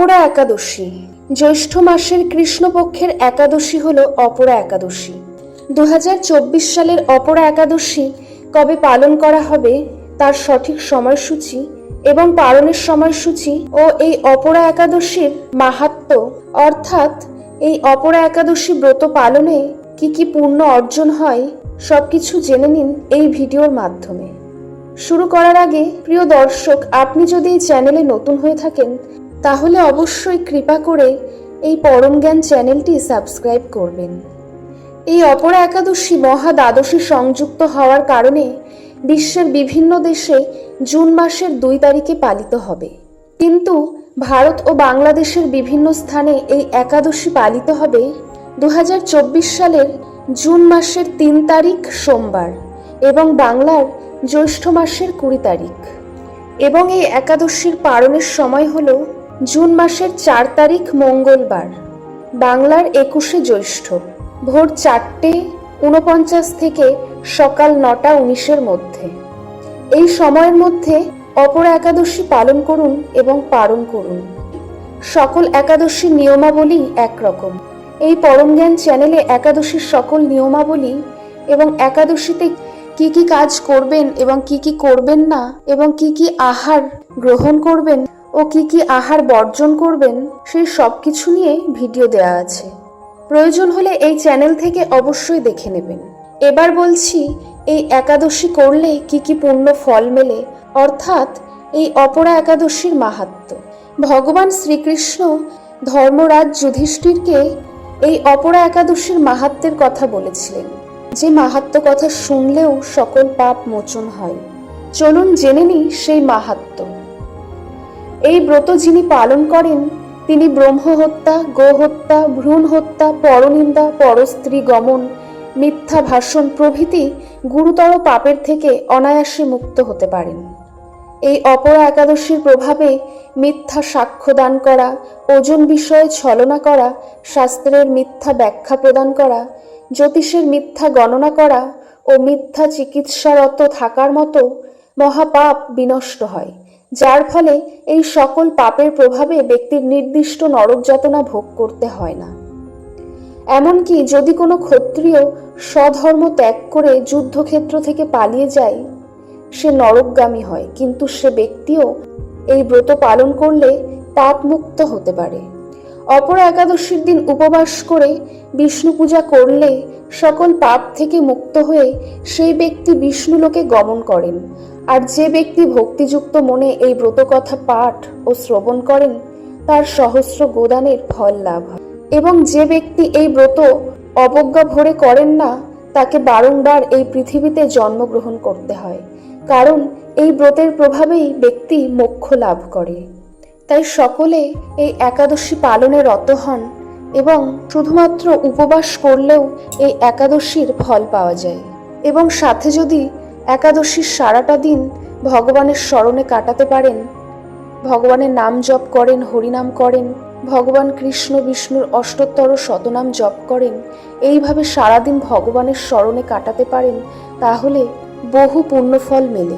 অপরা একাদশী। জ্যৈষ্ঠ মাসের কৃষ্ণপক্ষের একাদশী হল অপরা একাদশী। দু হাজার চব্বিশ সালের অপরা একাদশী কবে পালন করা হবে তার সঠিক সময়সূচি এবং পালনের সময়সূচি ও এই অপরা একাদশীর মাহাত্ম্য অর্থাৎ এই অপরা একাদশী ব্রত পালনে কি কি পূর্ণ অর্জন হয় সবকিছু জেনে নিন এই ভিডিওর মাধ্যমে। শুরু করার আগে প্রিয় দর্শক, আপনি যদি এই চ্যানেলে নতুন হয়ে থাকেন তাহলে অবশ্যই কৃপা করে এই পরম জ্ঞান চ্যানেলটি সাবস্ক্রাইব করবেন। এই অপরা একাদশী মহা দ্বাদশী সংযুক্ত হওয়ার কারণে বিশ্বের বিভিন্ন দেশে জুন মাসের দুই তারিখে পালিত হবে। কিন্তু ভারত ও বাংলাদেশের বিভিন্ন স্থানে এই একাদশী পালিত হবে দু হাজার চব্বিশ সালের জুন মাসের তিন তারিখ সোমবার এবং বাংলার জ্যৈষ্ঠ মাসের কুড়ি তারিখ। এবং এই একাদশীর পালনের সময় হল জুন মাসের চার তারিখ মঙ্গলবার, বাংলার একুশে জ্যৈষ্ঠ, ভোর চারটে উনপঞ্চাশ থেকে সকাল নটা উনিশের মধ্যে। এই সময়ের মধ্যে অপর একাদশী পালন করুন এবং পালন করুন। সকল একাদশীর নিয়মাবলী একরকম। এই পরম জ্ঞান চ্যানেলে একাদশীর সকল নিয়মাবলী এবং একাদশীতে কি কি কাজ করবেন এবং কি কি করবেন না এবং কি কি আহার গ্রহণ করবেন ও কি কি আহার বর্জন করবেন, সেই সব কিছু নিয়ে ভিডিও দেওয়া আছে। প্রয়োজন হলে এই চ্যানেল থেকে অবশ্যই দেখে নেবেন। এবার বলছি, এই একাদশী করলে কি কি পূর্ণ ফল মেলে, অর্থাৎ এই অপরা একাদশীর মাহাত্ম্য। ভগবান শ্রীকৃষ্ণ ধর্মরাজ যুধিষ্ঠিরকে এই অপরা একাদশীর মাহাত্মের কথা বলেছিলেন। যে মাহাত্ম কথা শুনলেও সকল পাপ মোচন হয়। চলুন জেনে নিই সেই মাহাত্ম এই ব্রত যিনি পালন করেন, তিনি ব্রহ্ম হত্যা গোহত্যা ভ্রূণ হত্যা পরনিন্দা, পরস্ত্রী গমন, মিথ্যা ভাষণ প্রভৃতি গুরুতর পাপের থেকে অনায়াসে মুক্ত হতে পারেন। এই অপরা একাদশীর প্রভাবে মিথ্যা সাক্ষ্য দান করা, ওজন বিষয়ে ছলনা করা, শাস্ত্রের মিথ্যা ব্যাখ্যা প্রদান করা, জ্যোতিষের মিথ্যা গণনা করা ও মিথ্যা চিকিৎসারত থাকার মতো মহাপাপ বিনষ্ট হয়। যার ফলে এই সকল পাপের প্রভাবে ব্যক্তির নির্দিষ্ট নরক যাতনা ভোগ করতে হয় না। এমনকি যদি কোনো ক্ষত্রিয় স্বধর্ম ত্যাগ করে যুদ্ধক্ষেত্র থেকে পালিয়ে যায়, সে নরকগামী হয়, কিন্তু সে ব্যক্তিও এই ব্রত পালন করলে পাপ মুক্ত হতে পারে। অপর একাদশীর দিন উপবাস করে বিষ্ণু পূজা করলে সকল পাপ থেকে মুক্ত হয়ে সেই ব্যক্তি বিষ্ণুলোকে গমন করেন। আর যে ব্যক্তি ভক্তিযুক্ত মনে এই ব্রতকথা পাঠ ও শ্রবণ করেন, তার সহস্র গোদানের ফল লাভ হয়। এবং যে ব্যক্তি এই ব্রত অবজ্ঞা ভরে করেন না, তাকে বারংবার এই পৃথিবীতে জন্মগ্রহণ করতে হয়। কারণ এই ব্রতের প্রভাবেই ব্যক্তি মোক্ষ লাভ করে। তাই সকলে এই একাদশী পালনে রত হন এবং শুধুমাত্র উপবাস করলেও এই একাদশীর ফল পাওয়া যায়। এবং সাথে যদি একাদশীর সারাটা দিন ভগবানের স্মরণে কাটাতে পারেন, ভগবানের নাম জপ করেন, হরিনাম করেন, ভগবান কৃষ্ণ বিষ্ণুর অষ্টোত্তর, শতনাম জপ করেন, এইভাবে সারাদিন ভগবানের স্মরণে কাটাতে পারেন, তাহলে বহু পুণ্যফল মেলে।